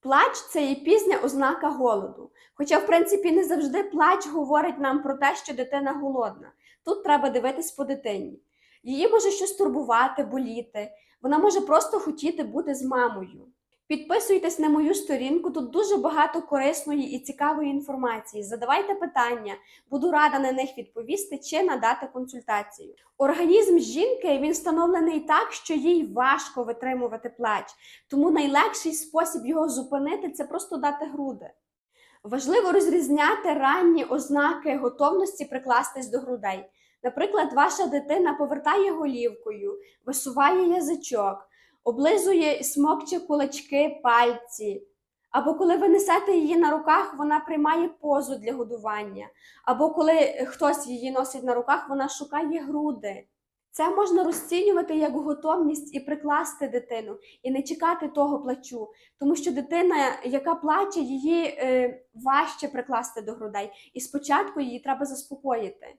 Плач це є пізня ознака голоду. Хоча, в принципі, не завжди плач говорить нам про те, що дитина голодна. Тут треба дивитись по дитині. Її може щось турбувати, боліти. Вона може просто хотіти бути з мамою. Підписуйтесь на мою сторінку, тут дуже багато корисної і цікавої інформації. Задавайте питання, буду рада на них відповісти чи надати консультацію. Організм жінки він встановлений так, що їй важко витримувати плач, тому найлегший спосіб його зупинити це просто дати груди. Важливо розрізняти ранні ознаки готовності прикластись до грудей. Наприклад, ваша дитина повертає голівкою, висуває язичок, облизує, смокче кулачки, пальці. Або коли ви несете її на руках, вона приймає позу для годування. Або коли хтось її носить на руках, вона шукає груди. Це можна розцінювати як готовність і прикласти дитину, і не чекати того плачу. Тому що дитина, яка плаче, її е, важче прикласти до грудей. І спочатку її треба заспокоїти.